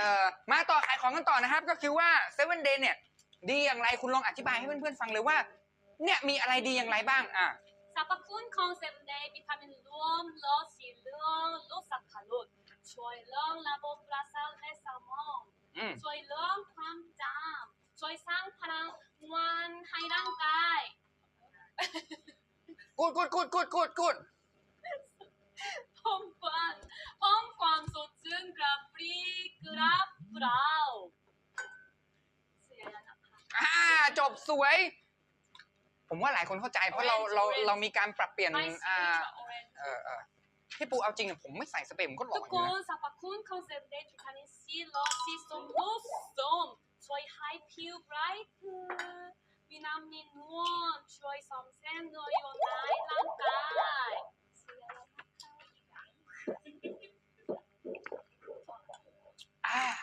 ออมาต่อขายของกันต่อนะครับ ก็คือว่าเซเว่นเดย์เนี่ย ดีอย่างไรคุณลองอธิบายให้เพื่อนๆฟังเลยว่า เนี่ยมีอะไรดีอย่างไรบ้างอะสรรพคุณของเซเว่นเดย์วิตามินรวมลดสีเหลืองลดสับขาหลดช่วยเรื่องระบบประสาทและสมอง อืมช่วยเรื่องความจำช่วยสร้างพลังวันให้ร่างกาย กูดกูดกูดกูดกูดกูด เปร่าเสียนะคะอ่าจบสวย ผมว่าหลายคนเข้าใจเพราะเรา Orange เรา orange เรามีการปรับเปลี่ยน Ice อ่า Ultra Orange เออเออพี่ปูเอาจริงอะผมไม่ใส่สเปรย์ผมก็หล่อทุกอคยู่นนะสรรพคุณของเซเว่นเดย์วิตามินซีลดสีส้มลดส้มช่วยให้ผิวไบรท์ขึ้นวิตามินนวลช่วยซ่อมแซมเนื้อเยื่อใน